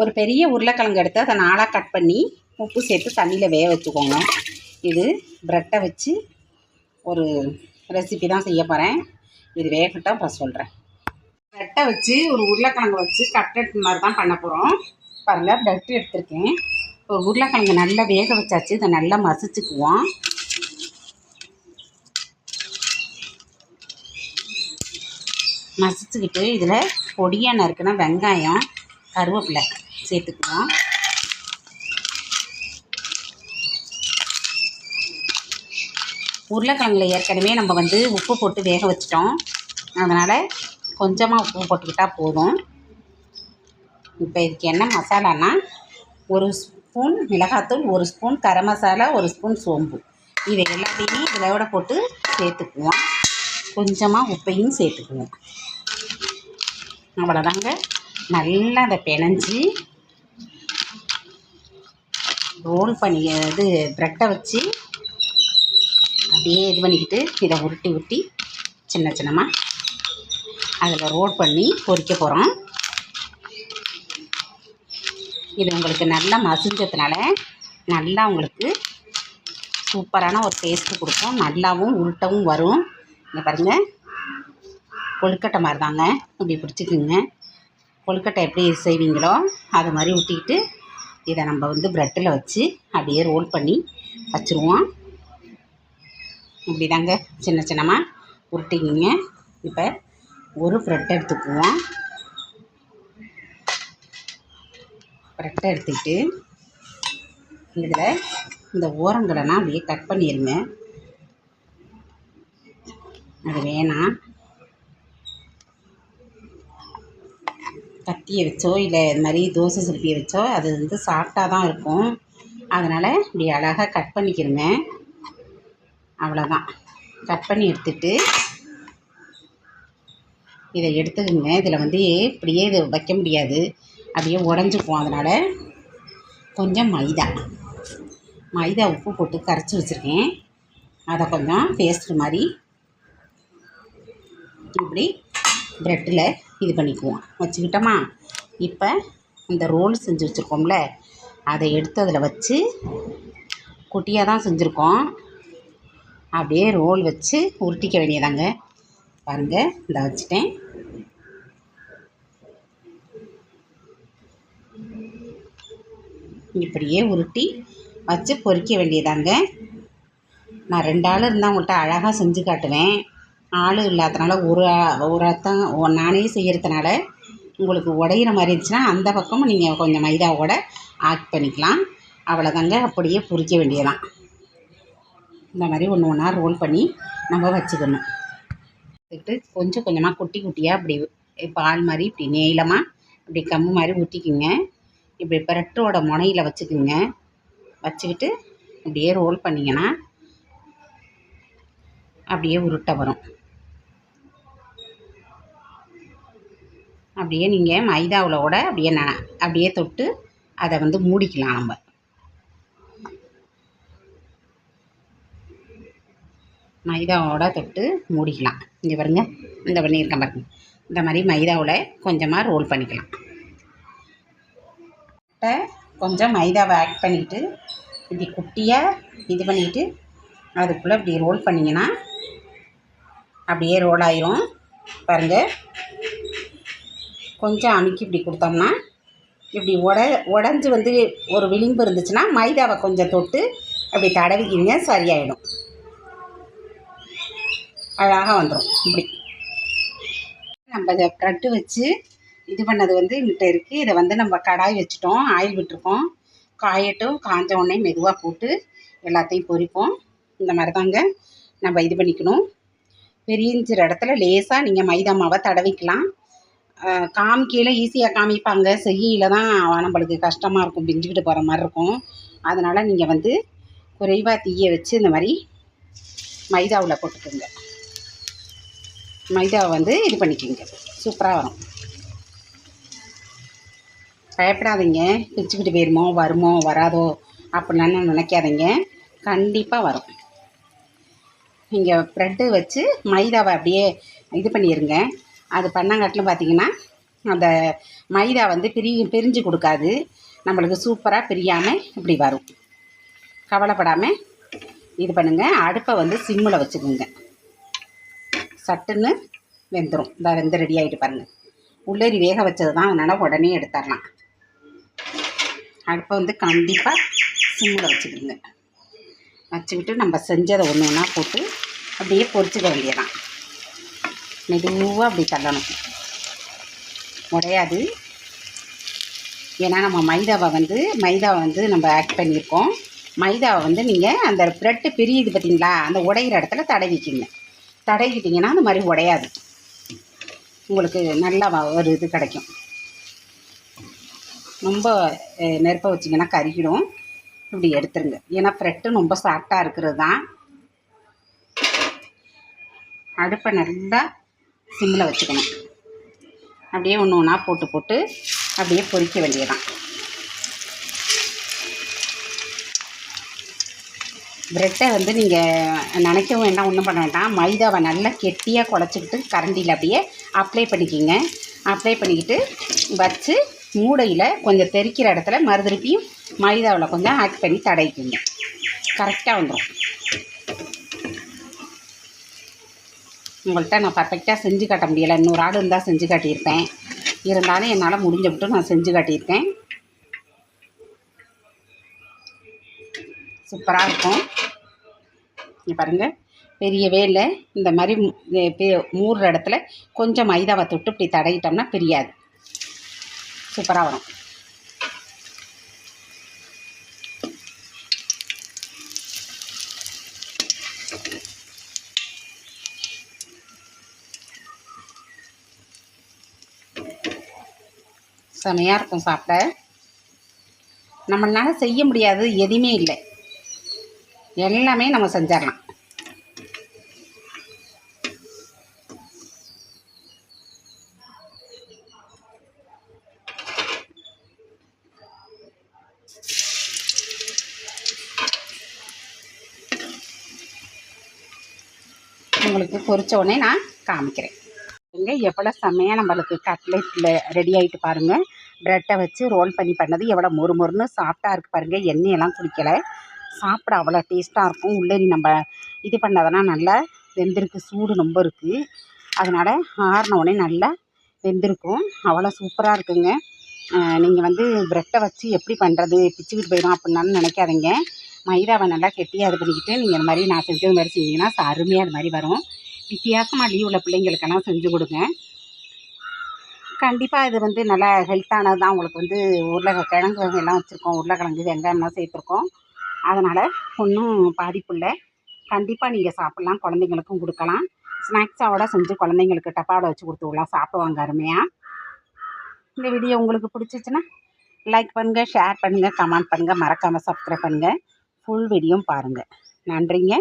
ஒரு பெரிய உருளைக்கிழங்கு எடுத்து அதை நாளாக கட் பண்ணி உப்பு சேர்த்து தண்ணியில் வேக வச்சுக்கோங்க. இது ப்ரெட்டை வச்சு ஒரு ரெசிபி தான் செய்ய போகிறேன் இது வேகட்டும் அப்புறம் சொல்கிறேன் ப்ரெட்டை வச்சு ஒரு உருளைக்கிழங்கு வச்சு கட்லெட் மாதிரி தான் பண்ண போகிறோம் பாருங்கள் ப்ரெட் எடுத்திருக்கேன். இப்போ உருளைக்கிழங்கு நல்லா வேக வச்சாச்சு இதை நல்லா மசிச்சுக்குவோம். மசிச்சுக்கிட்டு இதில் பொடியாக நறுக்குனா வெங்காயம் கருவேப்பிலை சேர்த்துக்குவோம் உருளைக்கிழங்குல ஏற்கனவே நம்ம வந்து உப்பு போட்டு வேக வச்சிட்டோம். அதனால் கொஞ்சமாக உப்பு போட்டுக்கிட்டால் போதும். இப்போ இதுக்கு என்ன மசாலானா ஒரு ஸ்பூன் மிளகாத்தூள் ஒரு ஸ்பூன் கரம் மசாலா ஒரு ஸ்பூன் சோம்பு. இதை எல்லாத்தையுமே இதோட போட்டு சேர்த்துக்குவோம். கொஞ்சமாக உப்பையும் சேர்த்துக்குவோம். அவ்வளோதாங்க நல்லா அதை பிணைஞ்சி ரோல் பண்ணி இது ப்ரெட்டை வச்சு அப்படியே இது பண்ணிக்கிட்டு இதை உருட்டி உருட்டி சின்ன சின்னமாக அதில் ரோல் பண்ணி பொரிக்க போகிறோம் இது உங்களுக்கு நல்லா மசிஞ்சதுனால நல்லா உங்களுக்கு சூப்பரான ஒரு டேஸ்ட்டு கொடுக்கும். நல்லாவும் உருட்டவும் வரும். இங்கே பாருங்கள் கொழுக்கட்டை மாதிரி தாங்க இப்படி பிடிச்சிக்குங்க. கொழுக்கட்டை எப்படி செய்வீங்களோ அது மாதிரி ஊட்டிக்கிட்டு இதை நம்ம வந்து ப்ரெட்டில் வச்சு அப்படியே ரோல் பண்ணி வச்சுருவோம். இப்படி தாங்க சின்ன சின்னமாக உருட்டிக்கிங்க இப்போ ஒரு ப்ரெட் எடுத்துக்குவோம். ப்ரெட்டை எடுத்துக்கிட்டு இதில் இந்த ஓரங்களெல்லாம் அப்படியே கட் பண்ணிடுங்க அது வேணாம். கத்தியை வச்சோ இல்லை இது மாதிரி தோசை சிற்பியை வச்சோ அது வந்து சாஃப்டாக தான் இருக்கும். அதனால் இப்படி அழகாக கட் பண்ணிக்கிறங்க அவ்வளோதான் கட் பண்ணி எடுத்துட்டு இதை எடுத்துக்கோங்க. இதில் வந்து இப்படியே இது வைக்க முடியாது. அப்படியே உடஞ்சிக்கும். அதனால் கொஞ்சம் மைதா. மைதா உப்பு போட்டு கரைச்சி வச்சுருக்கேன். அதை கொஞ்சம் பேஸ்ட்டு மாதிரி இப்படி ப்ரெட்டில் இது பண்ணிக்குவோம். வச்சுக்கிட்டோமா? இப்போ இந்த ரோல் செஞ்சு வச்சுருக்கோம்ல அதை எடுத்து அதில் வச்சு குட்டியாக தான் செஞ்சுருக்கோம். அப்படியே ரோல் வச்சு உருட்டிக்க வேண்டியதாங்க. பாருங்கள் இந்த வச்சுட்டேன். இப்படியே உருட்டி வச்சு பொறிக்க வேண்டியதாங்க. நான் ரெண்டு ஆள் இருந்தால் உங்கள்கிட்ட அழகாக செஞ்சு காட்டுவேன். ஆள் இல்லாதனால ஒரு ஒரு அத்தான் நானே செய்கிறதுனால உங்களுக்கு உடையிற மாதிரி இருந்துச்சுன்னா அந்த பக்கமும் நீங்கள் கொஞ்சம் மைதாவோட ஆட் பண்ணிக்கலாம். அவ்வளோதாங்க அப்படியே பொறிக்க வேண்டியதான் இந்த மாதிரி ஒன்று ஒன்றா ரோல் பண்ணி நம்ம வச்சுக்கணும். வச்சுக்கிட்டு கொஞ்சம் கொஞ்சமாக குட்டி குட்டியாக இப்படி பால் மாதிரி இப்படி நீளமாக இப்படி கம்பு மாதிரி ஊற்றிக்குங்க இப்படி பிரட்டோட முனையில் வச்சுக்குங்க. வச்சுக்கிட்டு இப்படியே ரோல் பண்ணிங்கன்னா அப்படியே உருட்டை வரும். அப்படியே நீங்கள் மைதாவில் கூட அப்படியே ந அப்படியே தொட்டு அதை வந்து மூடிக்கலாம் நம்ம. மைதாவோட தொட்டு மூடிக்கலாம். இங்கே பாருங்க இந்த பண்ணியிருக்கேன் பாருங்க. இந்த மாதிரி மைதாவில் கொஞ்சமாக ரோல் பண்ணிக்கலாம். முட்டை கொஞ்சம் மைதாவை ஆட் பண்ணிவிட்டு இப்படி குட்டியாக இது பண்ணிவிட்டு அதுக்குள்ளே இப்படி ரோல் பண்ணிங்கன்னா அப்படியே ரோல் ஆயிரும். பாருங்கள் கொஞ்சம் அமுக்கி இப்படி கொடுத்தோம்னா இப்படி உட உடஞ்சி வந்து ஒரு விளிம்பு இருந்துச்சுன்னா மைதாவை கொஞ்சம் தொட்டு அப்படி தடவிக்கிங்க சரியாயிடும். அழகாக வந்துடும் இப்படி. நம்ம இதை ப்ரெட்டு வச்சு இது பண்ணது வந்து எங்கிட்ட இருக்குது இதை வந்து நம்ம கடாய் வச்சுட்டோம். ஆயில் விட்டுருக்கோம். காயட்டும் காஞ்ச உடனே மெதுவாக போட்டு எல்லாத்தையும் பொரிப்போம். இந்த மாதிரி தாங்க நம்ம இது பண்ணிக்கணும். பெரிஞ்சிற இடத்துல லேசாக நீங்கள் மைதா மாவை தடவிக்கலாம். காமிக்கையில் ஈஸியாக காமிப்பாங்க. செய்யில தான் நம்மளுக்கு கஷ்டமாக இருக்கும். பிஞ்சுக்கிட்டு போகிற மாதிரி இருக்கும். அதனால் நீங்கள் வந்து குறைவாக தீய வச்சு இந்த மாதிரி மைதாவில் போட்டுக்கோங்க. மைதாவை வந்து இது பண்ணிக்கோங்க. சூப்பராக வரும். பயப்படாதீங்க. பிச்சுக்கிட்டு போயிருமோ வருமோ வராதோ அப்படிலாம் நினைக்காதீங்க. கண்டிப்பாக வரும். நீங்கள் ப்ரெட்டு வச்சு மைதாவை அப்படியே இது பண்ணிடுங்க அது பண்ணங்காட்டிலும் பார்த்தீங்கன்னா அந்த மைதா வந்து பிரி பிரிஞ்சு கொடுக்காது. நம்மளுக்கு சூப்பராக பிரியாமல் இப்படி வரும். கவலைப்படாமல் இது பண்ணுங்கள் அடுப்பை வந்து சிம்மில் வச்சுக்கோங்க. சட்டுன்னு வெந்துடும் இந்த வெந்து ரெடி ஆகிட்டு பாருங்கள் உள்ளேரி வேக வச்சது தான் அதனால் உடனே எடுத்துடலாம். அடுப்பை வந்து கண்டிப்பாக சிம்மில் வச்சுக்கோங்க வச்சுக்கிட்டு நம்ம செஞ்சதை ஒன்று ஒன்றா போட்டு அப்படியே பொறிச்சிக்க வேண்டியதான் மெதுவாக அப்படி தள்ளணும். உடையாது. ஏன்னா நம்ம மைதாவை வந்து மைதாவை வந்து நம்ம ஆட் பண்ணியிருக்கோம். மைதாவை வந்து நீங்கள் அந்த ப்ரெட்டு பிரியுது பார்த்தீங்களா? அந்த உடையிற இடத்துல தடவிக்கிங்க தடவிக்கிட்டிங்கன்னா அந்த மாதிரி உடையாது. உங்களுக்கு நல்லா ஒரு இது கிடைக்கும். ரொம்ப நெருப்பை வச்சிங்கன்னா கருகிடும். இப்படி எடுத்துருங்க. ஏன்னா ப்ரெட்டு ரொம்ப சாஃப்டாக இருக்கிறது தான் அடுப்பை நல்லா சிம்மில் வச்சுக்கணும். அப்படியே ஒன்று ஒன்றா போட்டு போட்டு அப்படியே பொரிக்க வேண்டியதான் ப்ரெட்டை வந்து நீங்கள் நினைக்கவும் வேண்டாம் ஒன்றும் பண்ண வேண்டாம். மைதாவை நல்லா கெட்டியாக குழச்சிக்கிட்டு கரண்டியில் அப்படியே அப்ளை பண்ணிக்கிங்க. அப்ளை பண்ணிக்கிட்டு வச்சு மூடையில் கொஞ்சம் தெறிக்கிற இடத்துல மறுதிருப்பியும் மைதாவில் கொஞ்சம் ஆட் பண்ணி தடவிக்குங்க. கரெக்டாக வந்துடும் உங்கள்கிட்ட நான் பர்ஃபெக்டாக செஞ்சு காட்ட முடியலை. இன்னொரு ஆள் இருந்தால் செஞ்சு காட்டியிருப்பேன். இருந்தாலும் என்னால் முடிஞ்ச விட்டு நான் செஞ்சு காட்டியிருக்கேன். சூப்பராக இருக்கும். இங்கே பாருங்கள் பெரியவே இல்லை. இந்த மாதிரி மூடுற இடத்துல கொஞ்சம் மைதாவை தொட்டு இப்படி தடவிட்டோம்னா பிரியாது. சூப்பராக வரும். செமையாக இருக்கும் சாப்பிட. நம்மளால செய்ய முடியாது எதுவுமே இல்லை. எல்லாமே நம்ம செஞ்சிடலாம். உங்களுக்கு பொரிச்ச உடனே நான் காமிக்கிறேன். இங்கே எவ்வளோ செம்மையாக நம்மளுக்கு கட்லெட்டில் ரெடி ஆகிட்டு பாருங்கள் ப்ரெட்டை வச்சு ரோல் பண்ணி பண்ணது எவ்வளோ மொறு மொறுன்னு சாஃப்டாக இருக்குது பாருங்கள் எண்ணெயெல்லாம் குடிக்கலை. சாப்பிட அவ்வளோ டேஸ்ட்டாக இருக்கும். உள்ளே நம்ம இது பண்ணதெல்லாம் நல்லா வெந்திருக்கு. சூடு ரொம்ப இருக்குது அதனால் ஆறின உடனே நல்லா வெந்திருக்கும். அவ்வளோ சூப்பராக இருக்குங்க. நீங்கள் வந்து ப்ரெட்டை வச்சு எப்படி பண்ணுறது பிச்சுக்கிட்டு போயிடும் அப்படின்னாலும் நினைக்காதீங்க. மைதாவை நல்லா கெட்டியாக இது பண்ணிக்கிட்டு நீங்கள் இந்த மாதிரி நான் செஞ்சது மாதிரி செஞ்சீங்கன்னா அருமையாக அது மாதிரி வரும். வித்தியாசமாக லீவ் உள்ள பிள்ளைங்களுக்கெல்லாம் செஞ்சு கொடுங்க. கண்டிப்பாக இது வந்து நல்லா ஹெல்த்தானது தான். உங்களுக்கு வந்து உருளைக்கிழங்கு கிழங்கு எல்லாம் வச்சுருக்கோம். உருளைக்கிழங்கு வெங்காயம்லாம் சேர்த்துருக்கோம். அதனால் ஒன்றும் பாதிப்பு இல்லை. கண்டிப்பாக நீங்கள் சாப்பிட்லாம். குழந்தைங்களுக்கும் கொடுக்கலாம். ஸ்நாக்ஸாவோட செஞ்சு குழந்தைங்களுக்கு டப்பாவோட வச்சு கொடுத்து விடலாம். சாப்பிடுவாங்க அருமையாக இந்த வீடியோ உங்களுக்கு பிடிச்சிச்சின்னா லைக் பண்ணுங்கள் ஷேர் பண்ணுங்கள் கமெண்ட் பண்ணுங்கள் மறக்காமல் சப்ஸ்கிரைப் பண்ணுங்கள் ஃபுல் வீடியோவும் பாருங்கள் நன்றிங்க.